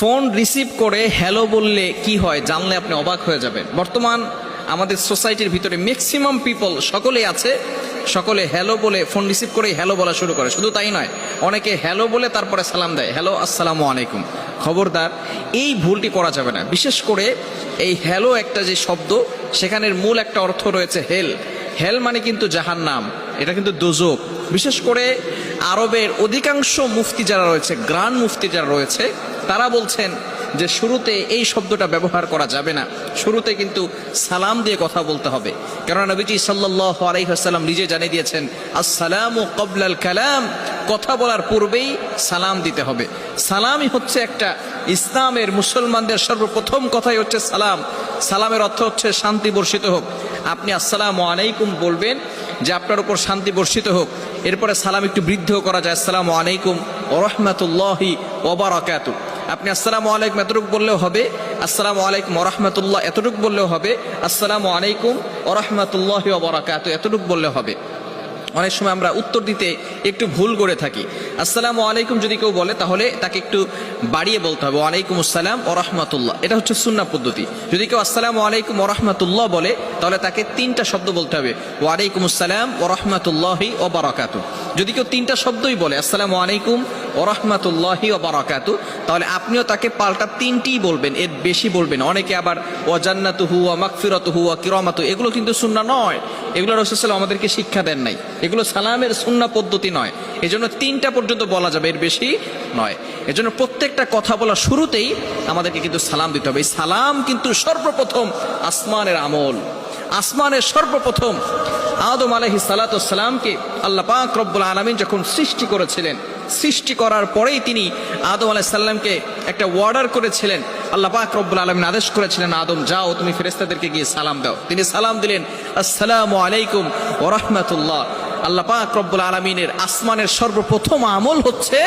Phone receive করে hello বললে কি হয় জানলে আপনি অবাক হয়ে যাবেন। বর্তমান আমাদের সোসাইটির ভিতরে ম্যাক্সিমাম পিপল সকলেই আছে, সকলে হ্যালো বলে ফোন রিসিভ করে হ্যালো বলা শুরু করে। শুধু তাই নয়, অনেকে হ্যালো বলে তারপরে সালাম দেয়। হ্যালো, আসসালামু আলাইকুম। খবরদার, এই ভুলটি করা যাবে না। বিশেষ করে এই হ্যালো একটা যে শব্দ, সেখানের মূল একটা অর্থ রয়েছে হেল হেল মানে কিন্তু জাহান নাম এটা কিন্তু দোজক বিশেষ করে আরবের অধিকাংশ মুফতি যারা রয়েছে গ্রান্ড মুফতি যারা রয়েছে তারা বলছেন যে শুরুতে এই শব্দটা ব্যবহার করা যাবে না। শুরুতে কিন্তু সালাম দিয়ে কথা বলতে হবে। কেননা নবীজি সাল্লাহ আলাইসাল্লাম নিজে জানিয়ে দিয়েছেন, আসসালাম ও কবলাল কালাম। কথা বলার পূর্বেই সালাম দিতে হবে। সালামই হচ্ছে একটা ইসলামের মুসলমানদের সর্বপ্রথম কথাই হচ্ছে সালাম। সালামের অর্থ হচ্ছে শান্তি বর্ষিত হোক। আপনি আসসালামু আলাইকুম বলবেন যে আপনার উপর শান্তি বর্ষিত হোক। এরপরে সালাম একটু বৃদ্ধ করা যায়। আসসালামু আলাইকুম ওরহমতুল্লাহি ওবারাকাত আপনি আসসালামু আলাইকুম এতটুকু বললেও হবে, আসসালামু আলাইকুম ওরহমতুল্লাহ এতটুকু বললেও হবে, আসসালামু আলাইকুম ওরহমতুল্লাহি ওবারাকাত এতটুকু বললেও হবে। অনেক সময় আমরা উত্তর দিতে একটু ভুল করে থাকি। আসসালামু আলাইকুম যদি কেউ বলে, তাহলে তাকে একটু বাড়িয়ে বলতে হবে, ওয়ালাইকুম আসসালাম ও রহমতুল্লাহ। এটা হচ্ছে সুন্না পদ্ধতি। যদি কেউ আসসালামু আলাইকুম ও রহমতুল্লাহ বলে, তাহলে তাকে তিনটা শব্দ বলতে হবে, ওয়ালাইকুম আসসালাম ও রহমতুল্লাহি ও বারাকাতু যদি কেউ তিনটা শব্দই বলে, আসসালামু আলাইকুম ও রহমতুল্লাহি ও বারাকাতু তাহলে আপনিও তাকে পাল্টা তিনটিই বলবেন, এর বেশি বলবেন। অনেকে আবার ও জান্নাতু হুয়া মাকফিরতু হুয়া কিরমাতু এগুলো কিন্তু সুন্না নয়। এগুলো রসুল আমাদেরকে শিক্ষা দেন নাই। এগুলো সালামের সুন্না পদ্ধতি নয়। এজন্য তিনটা পর্যন্ত বলা যাবে, এর বেশি নয়। এজন্য প্রত্যেকটা কথা বলা শুরুতেই আমাদেরকে কিন্তু সালাম দিতে হবে। এই সালাম কিন্তু সর্বপ্রথম আসমানের আমল। আসমানের সর্বপ্রথম আদম আলহি সালাতামকে আল্লাহ পাক রব্বুল আলমিন যখন সৃষ্টি করেছিলেন, সৃষ্টি করার পরেই তিনি আদম আলাহিসাল্লামকে একটা ওয়ার্ডার করেছিলেন। আল্লাহ পাক রব্বুল আলমিন আদেশ করেছিলেন, আদম, যাও, তুমি ফেরেস্তাদেরকে গিয়ে সালাম দাও। তিনি সালাম দিলেন, আসসালাম আলাইকুম ওরহমতুল্লাহ আল্লাহ পাক রব্বুল আলমিনের আসমানের সর্বপ্রথম আমল হচ্ছে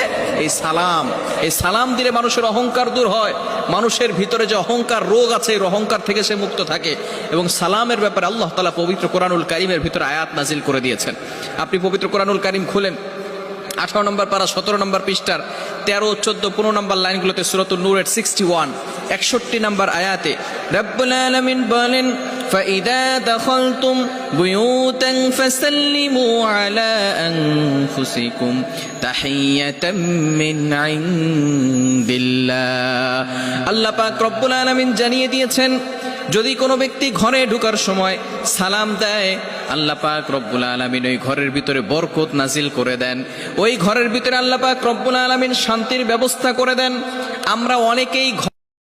এই সালাম। এই সালাম দিলে মানুষের অহংকার দূর হয়। মানুষের ভিতরে যে অহংকার রোগ আছে, এই অহংকার থেকে সে মুক্ত থাকে। এবং সালামের ব্যাপারে আল্লাহ তালা পবিত্র কোরআনুল কারিমের ভিতরে আয়াত নাজিল করে দিয়েছেন। আপনি পবিত্র কোরআনুল কারিম খুলেন। আঠারো নম্বর পারা, সতেরো নম্বর পৃষ্ঠার তেরো, চোদ্দ, পনেরো নম্বর লাইনগুলোতে সুরতুল নূরের সিক্সটি ওয়ান একষট্টি নম্বর আয়াতে, রব্বুল আলমিন বলেন فإذا دخلتم بيوتا فسلموا على أنفسكم تحية من عند الله আল্লাহ পাক রব্বুল আলামিন জানিয়ে দিয়েছেন যদি কোনো ব্যক্তি ঘরে ঢুকার সময় সালাম দেয় আল্লাহ পাক রব্বুল আলমিন ওই ঘরের ভিতরে বরকত নাজিল করে দেন ওই ঘরের ভিতরে আল্লাহ পাক রব্বুল আলমিন শান্তির ব্যবস্থা করে দেন আমরা অনেকেই ঘ-